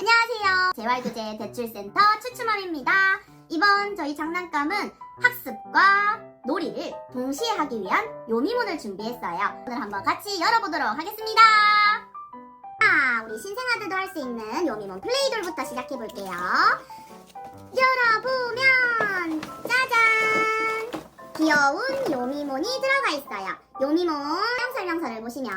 안녕하세요. 재활교재 대출센터 추추맘입니다. 이번 저희 장난감은 학습과 놀이를 동시에 하기 위한 요미문을 준비했어요. 오늘 한번 같이 열어보도록 하겠습니다. 아, 우리 신생아들도 할 수 있는 요미문 플레이돌부터 시작해볼게요. 열어보면 짜잔! 귀여운 요미몬이 들어가 있어요. 요미몬 설명서를 보시면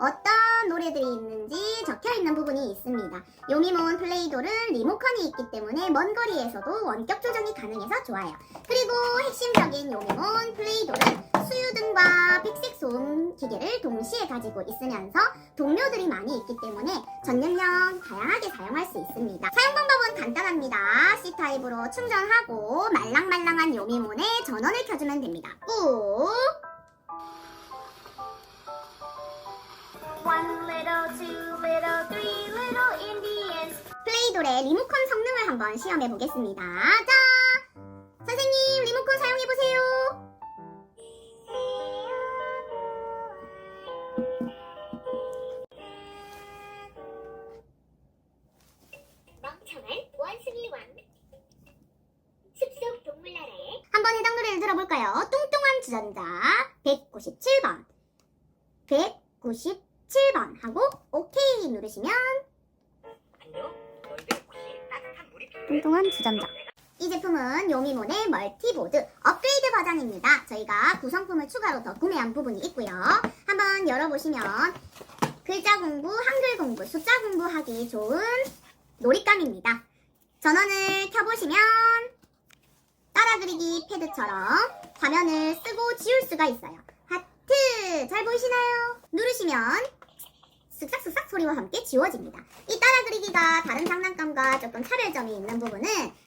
어떤 노래들이 있는지 적혀 있는 부분이 있습니다. 요미몬 플레이돌은 리모컨이 있기 때문에 먼 거리에서도 원격 조정이 가능해서 좋아요. 그리고 핵심적인 요미몬 플레이돌은 수유등과 백색 소음 기계를 동시에 가지고 있으면서 동료들이 많이 있기 때문에 전 연령 다양하게 사용할 수 있습니다. 사용 방법은 간단합니다. C타입으로 충전하고 말랑말랑한 요미몬에 전원을 켜주면 됩니다. 꾹! 플레이돌의 리모컨 성능을 한번 시험해 보겠습니다. 자, 선생님 리모컨 사용해 보세요. 멍청한 원숭이 왕. 숲속 동물나라에 한번 해당 노래를 들어볼까요? 뚱뚱한 주전자 197번 197번 하고 오케이 누르시면 안녕. 뚱뚱한 주전자 이 제품은 요미몬의 멀티보드 업그레이드 버전입니다. 저희가 구성품을 추가로 더 구매한 부분이 있고요. 한번 열어보시면 글자 공부, 한글 공부, 숫자 공부하기 좋은 놀잇감입니다. 전원을 켜보시면 따라 그리기 패드처럼 화면을 쓰고 지울 수가 있어요. 하트 잘 보이시나요? 누르시면 쓱싹쓱싹 소리와 함께 지워집니다. 이 따라 그리기가 다른 조금 차별점이 있는 부분은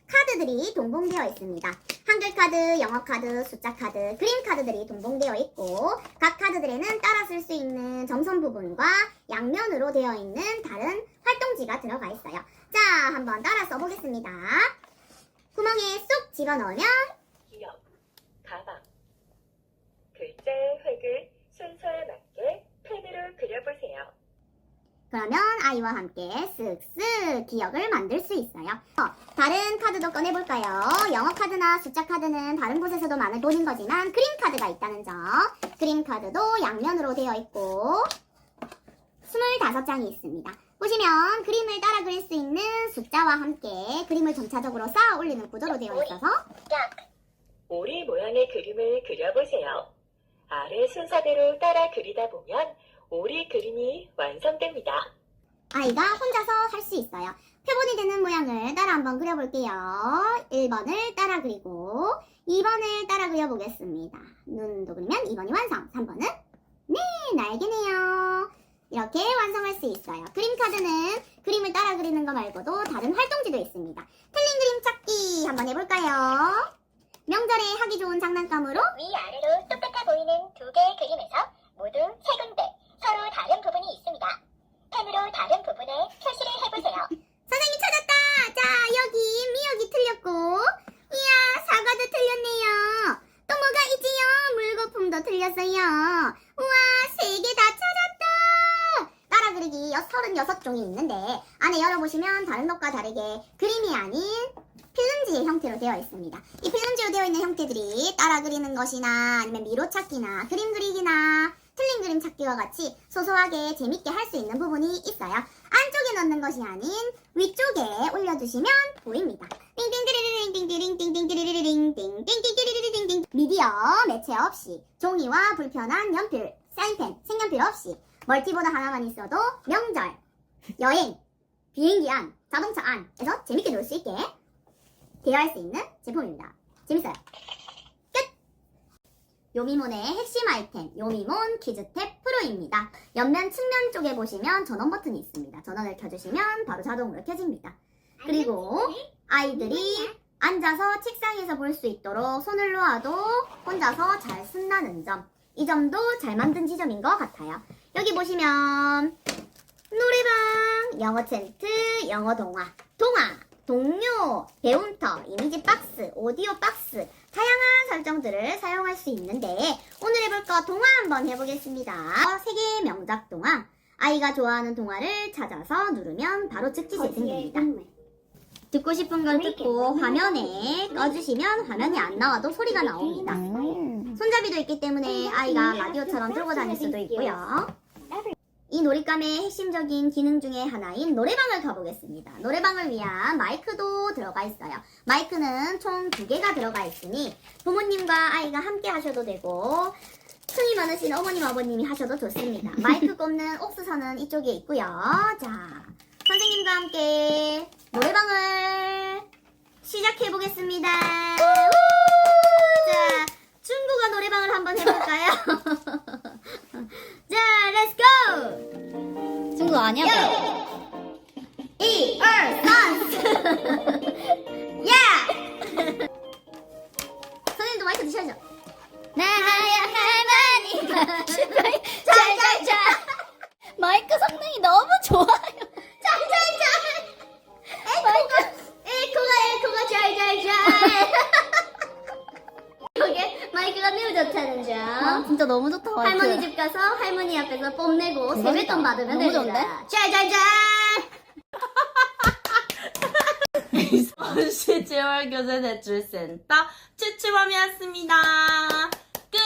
카드들이 동봉되어 있습니다. 한글 카드, 영어 카드, 숫자 카드, 그림 카드들이 동봉되어 있고 각 카드들에는 따라 쓸 수 있는 점선 부분과 양면으로 되어 있는 다른 활동지가 들어가 있어요. 자, 한번 따라 써보겠습니다. 구멍에 쏙 집어넣으면 기억, 가방. 글자의 획을 순서에 맞게 펜으로 그려보세요. 그러면 아이와 함께 쓱쓱 기억을 만들 수 있어요. 어, 다른 카드도 꺼내볼까요? 영어 카드나 숫자 카드는 다른 곳에서도 많이 보는 거지만 그림 카드가 있다는 점. 그림 카드도 양면으로 되어 있고 25장이 있습니다. 보시면 그림을 따라 그릴 수 있는 숫자와 함께 그림을 점차적으로 쌓아 올리는 구조로 되어 있어서 오리 모양의 그림을 그려보세요. 아래 순서대로 따라 그리다 보면 오리 그림이 완성됩니다. 아이가 혼자서 할수 있어요. 표본이 되는 모양을 따라 한번 그려볼게요. 1번을 따라 그리고 2번을 따라 그려보겠습니다. 눈도 그리면 2번이 완성. 3번은 네, 날개네요. 이렇게 완성할 수 있어요. 그림 카드는 그림을 따라 그리는 거 말고도 다른 활동지도 있습니다. 틀린 그림 찾기 한번 해볼까요? 명절에 하기 좋은 장난감으로 위아래로 똑같아 보이는 두 개의 그림에서 모두 세 군데 서로 다른 부분이 있습니다. 펜으로 다른 부분에 표시를 해보세요. 선생님 찾았다! 자, 여기 미역이 틀렸고, 이야, 사과도 틀렸네요. 또 뭐가 있지요? 틀렸어요. 우와, 세 개 다 찾았다! 따라 그리기 36종이 있는데, 안에 열어보시면 다른 것과 다르게 그림이 아닌 필름지의 형태로 되어 있습니다. 이 필름지로 되어 있는 형태들이 따라 그리는 것이나 아니면 미로 찾기나 그림 그리기나 틀린 그림 찾기와 같이 소소하게 재밌게 할 수 있는 부분이 있어요. 안쪽에 넣는 것이 아닌 위쪽에 올려주시면 보입니다. 띵띵띠리링띵띵띵띵띵띵띵띵띵띵띵띵띵 미디어 매체 없이 종이와 불편한 연필, 사인펜, 색연필 없이 멀티보드 하나만 있어도 명절, 여행, 비행기 안, 자동차 안에서 재밌게 놀수 있게 대여할 수 있는 제품입니다. 재밌어요. 끝! 요미몬의 핵심 아이템, 요미몬 키즈탭 프로입니다. 옆면 측면 쪽에 보시면 전원 버튼이 있습니다. 전원을 켜주시면 바로 자동으로 켜집니다. 그리고 아이들이 앉아서 책상에서 볼 수 있도록 손을 놓아도 혼자서 잘 쓴다는 점. 이 점도 잘 만든 지점인 것 같아요. 여기 보시면 노래방, 영어 챈트, 영어 동화, 동화, 동료, 배운터, 이미지 박스, 오디오 박스, 다양한 설정들을 사용할 수 있는데 오늘 해볼 거 동화 한번 해보겠습니다. 어, 세계 명작 동화 아이가 좋아하는 동화를 찾아서 누르면 바로 즉시 재생됩니다. 듣고 싶은 걸 듣고 화면에 꺼주시면 화면이 안 나와도 소리가 나옵니다. 손잡이도 있기 때문에 아이가 라디오처럼 들고 다닐 수도 있고요. 이 놀잇감의 핵심적인 기능 중에 하나인 노래방을 가보겠습니다. 노래방을 위한 마이크도 들어가 있어요. 마이크는 총 두 개가 들어가 있으니 부모님과 아이가 함께 하셔도 되고 흥이 많으신 어머님 아버님이 하셔도 좋습니다. 마이크 꼽는 옥수선은 이쪽에 있고요. 자, 선생님과 함께 노래방을 시작해 보겠습니다. 자, 중국어 노래방을 한번 해볼까요? 아니야? 이, 二, 삼! 야! 선생님도 마이크 드셔야죠. 나야 할머니가 잘 잘 잘 마이크 성능이 너무 좋아요. 좋다는 아, 점. 진짜 너무 좋다. 할머니 집 가서 할머니 앞에서 뽐내고 대박이다. 세뱃돈 받으면 너무 됩니다. 잘잘잘! 서울시 재활교제 대출센터 추추범이었습니다. 끝!